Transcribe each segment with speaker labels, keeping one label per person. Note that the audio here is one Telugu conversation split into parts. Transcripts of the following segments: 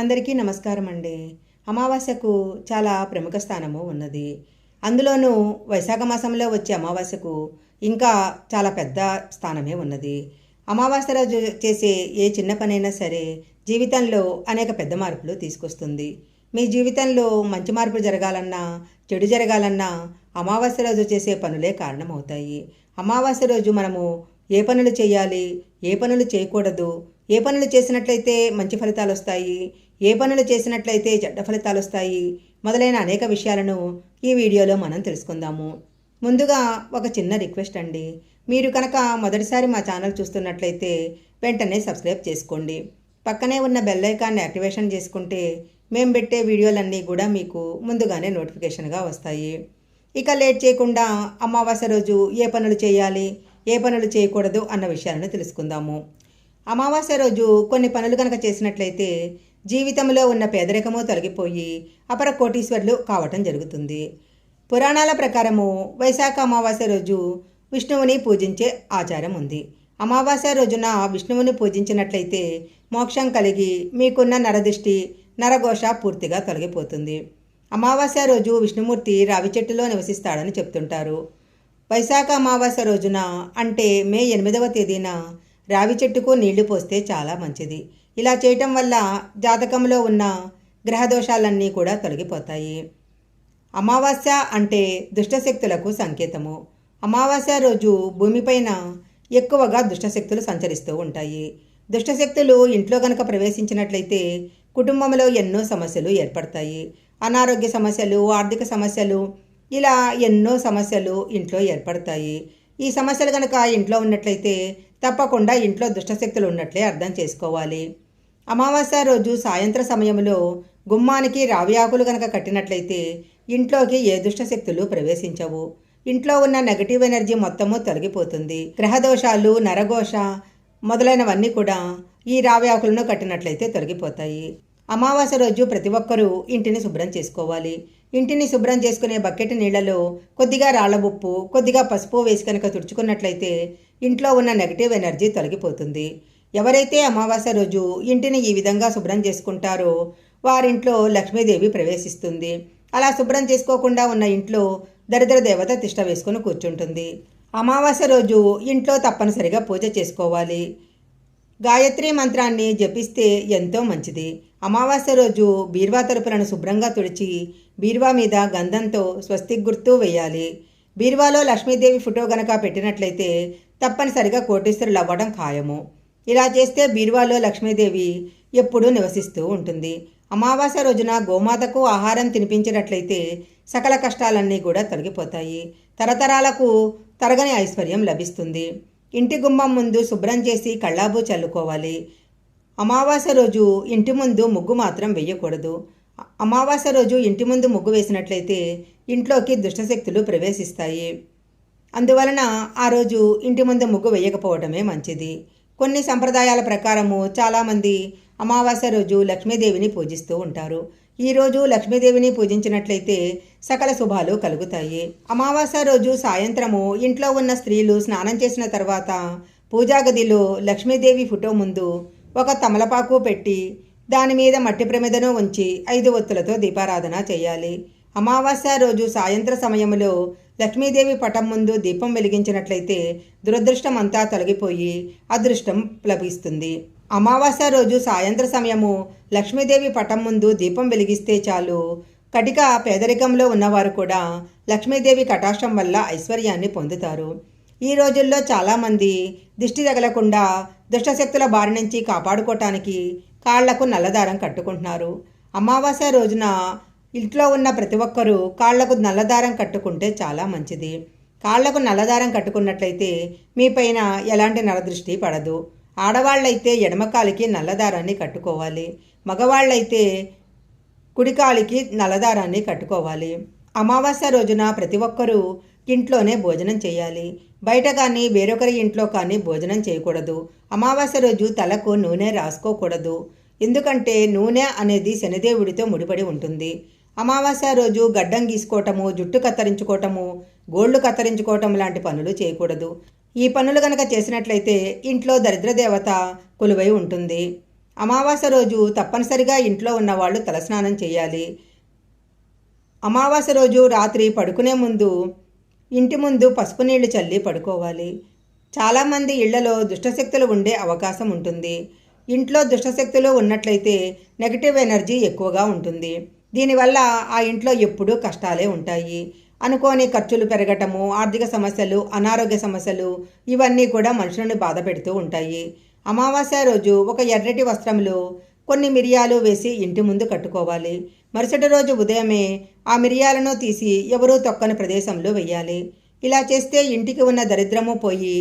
Speaker 1: అందరికీ నమస్కారం అండి. అమావాస్యకు చాలా ప్రముఖ స్థానము ఉన్నది. అందులోనూ వైశాఖ మాసంలో వచ్చే అమావాస్యకు ఇంకా చాలా పెద్ద స్థానమే ఉన్నది. అమావాస్య రోజు చేసే ఏ చిన్న పనైనా సరే జీవితంలో అనేక పెద్ద మార్పులు తీసుకొస్తుంది. మీ జీవితంలో మంచి మార్పు జరగాలన్నా చెడు జరగాలన్నా అమావాస్య రోజు చేసే పనులే కారణమవుతాయి. అమావాస్య రోజు మనము ఏ పనులు చేయాలి ఏ పనులు చేయకూడదు ఏ పనులు చేసినట్లయితే మంచి ఫలితాలు వస్తాయి ఏ పనులు చేసినట్లయితే చెడ్డ ఫలితాలు వస్తాయి మొదలైన అనేక విషయాలను ఈ వీడియోలో మనం తెలుసుకుందాము. ముందుగా ఒక చిన్న రిక్వెస్ట్ అండి. మీరు కనుక మొదటిసారి మా ఛానల్ చూస్తున్నట్లయితే వెంటనే సబ్స్క్రైబ్ చేసుకోండి. పక్కనే ఉన్న బెల్ ఐకాన్ని యాక్టివేషన్ చేసుకుంటే మేము పెట్టే వీడియోలన్నీ కూడా మీకు ముందుగానే నోటిఫికేషన్గా వస్తాయి. ఇక లేట్ చేయకుండా అమావాస్య రోజు ఏ పనులు చేయాలి ఏ పనులు చేయకూడదు అన్న విషయాలను తెలుసుకుందాము. అమావాస్య రోజు కొన్ని పనులు కనుక చేసినట్లయితే జీవితంలో ఉన్న పేదరికము తొలగిపోయి అపర కోటీశ్వరులు కావటం జరుగుతుంది. పురాణాల ప్రకారము వైశాఖ అమావాస్య రోజు విష్ణువుని పూజించే ఆచారం ఉంది. అమావాస్య రోజున విష్ణువుని పూజించినట్లయితే మోక్షం కలిగి మీకున్న నరదిష్టి నరఘోష పూర్తిగా తొలగిపోతుంది. అమావాస్య రోజు విష్ణుమూర్తి రావి చెట్టులో నివసిస్తాడని చెప్తుంటారు. వైశాఖ అమావాస్య రోజున అంటే మే ఎనిమిదవ తేదీన రావి చెట్టుకు నీళ్ళు పోస్తే చాలా మంచిది. ఇలా చేయటం వల్ల జాతకంలో ఉన్న గ్రహదోషాలన్నీ కూడా తొలగిపోతాయి. అమావాస్య అంటే దుష్టశక్తులకు సంకేతము. అమావాస్య రోజు భూమిపైన ఎక్కువగా దుష్టశక్తులు సంచరిస్తూ ఉంటాయి. దుష్టశక్తులు ఇంట్లో కనుక ప్రవేశించినట్లయితే కుటుంబంలో ఎన్నో సమస్యలు ఏర్పడతాయి. అనారోగ్య సమస్యలు ఆర్థిక సమస్యలు ఇలా ఎన్నో సమస్యలు ఇంట్లో ఏర్పడతాయి. ఈ సమస్యలు కనుక ఇంట్లో ఉన్నట్లయితే తప్పకుండా ఇంట్లో దుష్టశక్తులు ఉన్నట్లే అర్థం చేసుకోవాలి. అమావాస్య రోజు సాయంత్ర సమయంలో గుమ్మానికి రావి ఆకులు కనుక కట్టినట్లయితే ఇంట్లోకి ఏ దుష్టశక్తులు ప్రవేశించవు. ఇంట్లో ఉన్న నెగటివ్ ఎనర్జీ మొత్తము తొలగిపోతుంది. గ్రహదోషాలు నరఘోష మొదలైనవన్నీ కూడా ఈ రావి ఆకులను కట్టినట్లయితే తొలగిపోతాయి. అమావాస్య రోజు ప్రతి ఒక్కరూ ఇంటిని శుభ్రం చేసుకోవాలి. ఇంటిని శుభ్రం చేసుకునే బకెట్ నీళ్ళలో కొద్దిగా రాళ్ళ ఉప్పు కొద్దిగా పసుపు వేసి కనుక తుడుచుకున్నట్లయితే ఇంట్లో ఉన్న నెగటివ్ ఎనర్జీ తొలగిపోతుంది. ఎవరైతే అమావాస్య రోజు ఇంటిని ఈ విధంగా శుభ్రం చేసుకుంటారో వారింట్లో లక్ష్మీదేవి ప్రవేశిస్తుంది. అలా శుభ్రం చేసుకోకుండా ఉన్న ఇంట్లో దరిద్ర దేవత తిష్ట వేసుకుని కూర్చుంటుంది. అమావాస్య రోజు ఇంట్లో తప్పనిసరిగా పూజ చేసుకోవాలి. గాయత్రి మంత్రాన్ని జపిస్తే ఎంతో మంచిది. అమావాస్య రోజు బీర్వా తలుపులను శుభ్రంగా తుడిచి బీర్వా మీద గంధంతో స్వస్తిక్ గుర్తు వేయాలి. బీర్వాలో లక్ష్మీదేవి ఫోటో గనక పెట్టినట్లయితే తప్పనిసరిగా కోటీశ్వరులు అవ్వడం ఖాయము. ఇలా చేస్తే బీర్వాలో లక్ష్మీదేవి ఎప్పుడూ నివసిస్తూ ఉంటుంది. అమావాస్య రోజున గోమాతకు ఆహారం తినిపించినట్లయితే సకల కష్టాలన్నీ కూడా తొలగిపోతాయి. తరతరాలకు తరగని ఐశ్వర్యం లభిస్తుంది. ఇంటి గుమ్మం ముందు శుభ్రం చేసి కళ్ళాబు చల్లుకోవాలి. అమావాస్య రోజు ఇంటి ముందు ముగ్గు మాత్రం వేయకూడదు. అమావాస్య రోజు ఇంటి ముందు ముగ్గు వేసినట్లయితే ఇంట్లోకి దుష్టశక్తులు ప్రవేశిస్తాయి. అందువలన ఆ రోజు ఇంటి ముందు ముగ్గు వేయకపోవటమే మంచిది. కొన్ని సంప్రదాయాల ప్రకారము చాలామంది అమావాస్య రోజు లక్ష్మీదేవిని పూజిస్తూ ఉంటారు. ఈరోజు లక్ష్మీదేవిని పూజించినట్లయితే సకల శుభాలు కలుగుతాయి. అమావాస్య రోజు సాయంత్రము ఇంట్లో ఉన్న స్త్రీలు స్నానం చేసిన తర్వాత పూజా గదిలో లక్ష్మీదేవి ఫోటో ముందు ఒక తమలపాకు పెట్టి దాని మీద మట్టి ప్రమిదను ఉంచి ఐదు ఒత్తులతో దీపారాధన చేయాలి. అమావాస్య రోజు సాయంత్ర సమయంలో లక్ష్మీదేవి పటం ముందు దీపం వెలిగించినట్లయితే దురదృష్టం అంతా తొలగిపోయి అదృష్టం లభిస్తుంది. అమావాస్య రోజు సాయంత్ర సమయము లక్ష్మీదేవి పటం ముందు దీపం వెలిగిస్తే చాలు. కటిక పేదరికంలో ఉన్నవారు కూడా లక్ష్మీదేవి కటాక్షం వల్ల ఐశ్వర్యాన్ని పొందుతారు. ఈ రోజుల్లో చాలామంది దిష్టి తగలకుండా దుష్టశక్తుల బారి నుంచి కాపాడుకోవటానికి కాళ్ళకు నల్లదారం కట్టుకుంటున్నారు. అమావాస్య రోజున ఇంట్లో ఉన్న ప్రతి ఒక్కరూ కాళ్ళకు నల్లదారం కట్టుకుంటే చాలా మంచిది. కాళ్ళకు నల్లదారం కట్టుకున్నట్లయితే మీపైన ఎలాంటి నరదృష్టి పడదు. ఆడవాళ్ళైతే ఎడమకాలికి నల్లదారాన్ని కట్టుకోవాలి. మగవాళ్ళైతే కుడికాలికి నల్లదారాన్ని కట్టుకోవాలి. అమావాస్య రోజున ప్రతి ఒక్కరూ ఇంట్లోనే భోజనం చేయాలి. బయట కానీ వేరొకరి ఇంట్లో కానీ భోజనం చేయకూడదు. అమావాస్య రోజు తలకు నూనె రాసుకోకూడదు. ఎందుకంటే నూనె అనేది శనిదేవుడితో ముడిపడి ఉంటుంది. అమావాస్య రోజు గడ్డం గీసుకోవటము జుట్టు కత్తిరించుకోవటము గోళ్ళు కత్తిరించుకోవటం లాంటి పనులు చేయకూడదు. ఈ పనులు గనక చేసినట్లయితే ఇంట్లో దరిద్ర దేవత కొలువై ఉంటుంది. అమావాస్య రోజు తప్పనిసరిగా ఇంట్లో ఉన్నవాళ్ళు తలస్నానం చేయాలి. అమావాస్య రోజు రాత్రి పడుకునే ముందు ఇంటి ముందు పసుపు నీళ్ళు చల్లి పడుకోవాలి. చాలామంది ఇళ్ళలో దుష్టశక్తులు ఉండే అవకాశం ఉంటుంది. ఇంట్లో దుష్టశక్తులు ఉన్నట్లయితే నెగిటివ్ ఎనర్జీ ఎక్కువగా ఉంటుంది. దీనివల్ల ఆ ఇంట్లో ఎప్పుడూ కష్టాలే ఉంటాయి. అనుకోని ఖర్చులు పెరగటము ఆర్థిక సమస్యలు అనారోగ్య సమస్యలు ఇవన్నీ కూడా మనుషులను బాధ పెడుతూ ఉంటాయి. అమావాస్య రోజు ఒక ఎర్రటి వస్త్రంలో కొన్ని మిరియాలు వేసి ఇంటి ముందు కట్టుకోవాలి. మరుసటి రోజు ఉదయమే ఆ మిరియాలను తీసి ఎవరూ తొక్కని ప్రదేశంలో వెయ్యాలి. ఇలా చేస్తే ఇంటికి ఉన్న దరిద్రము పోయి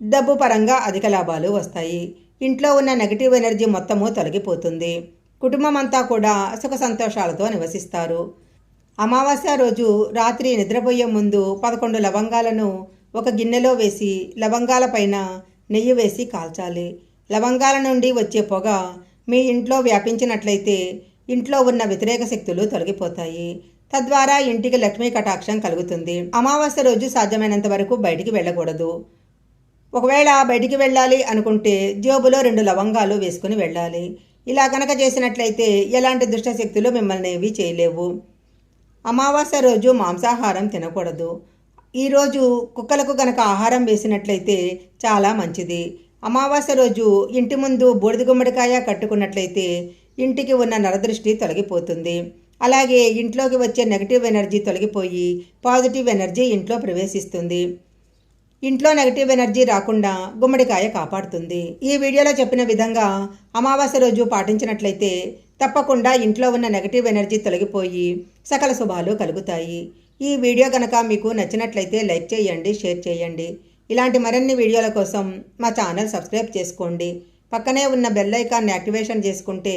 Speaker 1: డబ్బు పరంగా అధిక లాభాలు వస్తాయి. ఇంట్లో ఉన్న నెగటివ్ ఎనర్జీ మొత్తము తొలగిపోతుంది. కుటుంబం అంతా కూడా సుఖ సంతోషాలతో నివసిస్తారు. అమావాస్య రోజు రాత్రి నిద్రపోయే ముందు పదకొండు లవంగాలను ఒక గిన్నెలో వేసి లవంగాల పైన నెయ్యి వేసి కాల్చాలి. లవంగాల నుండి వచ్చే పొగ మీ ఇంట్లో వ్యాపించినట్లయితే ఇంట్లో ఉన్న వ్యతిరేక శక్తులు తొలగిపోతాయి. తద్వారా ఇంటికి లక్ష్మీ కటాక్షం కలుగుతుంది. అమావాస్య రోజు సాధ్యమైనంత వరకు బయటికి వెళ్ళకూడదు. ఒకవేళ బయటికి వెళ్ళాలి అనుకుంటే జేబులో రెండు లవంగాలు వేసుకుని వెళ్ళాలి. ఇలా కనుక చేసినట్లయితే ఎలాంటి దుష్టశక్తులు మిమ్మల్ని ఏవి చేయలేవు. అమావాస్య రోజు మాంసాహారం తినకూడదు. ఈరోజు కుక్కలకు కనుక ఆహారం వేసినట్లయితే చాలా మంచిది. అమావాస్య రోజు ఇంటి ముందు బూడిద గుమ్మడికాయ కట్టుకున్నట్లయితే ఇంటికి ఉన్న నరదృష్టి తొలగిపోతుంది. అలాగే ఇంట్లోకి వచ్చే నెగిటివ్ ఎనర్జీ తొలగిపోయి పాజిటివ్ ఎనర్జీ ఇంట్లో ప్రవేశిస్తుంది. ఇంట్లో నెగిటివ్ ఎనర్జీ రాకుండా గుమ్మడికాయ కాపాడుతుంది. ఈ వీడియోలో చెప్పిన విధంగా అమావాస్య రోజు పాటించినట్లయితే తప్పకుండా ఇంట్లో ఉన్న నెగిటివ్ ఎనర్జీ తొలగిపోయి సకల శుభాలు కలుగుతాయి. ఈ వీడియో కనుక మీకు నచ్చినట్లయితే లైక్ చేయండి షేర్ చేయండి. ఇలాంటి మరిన్ని వీడియోల కోసం మా ఛానల్ సబ్స్క్రైబ్ చేసుకోండి. పక్కనే ఉన్న బెల్ ఐకాన్ని యాక్టివేషన్ చేసుకుంటే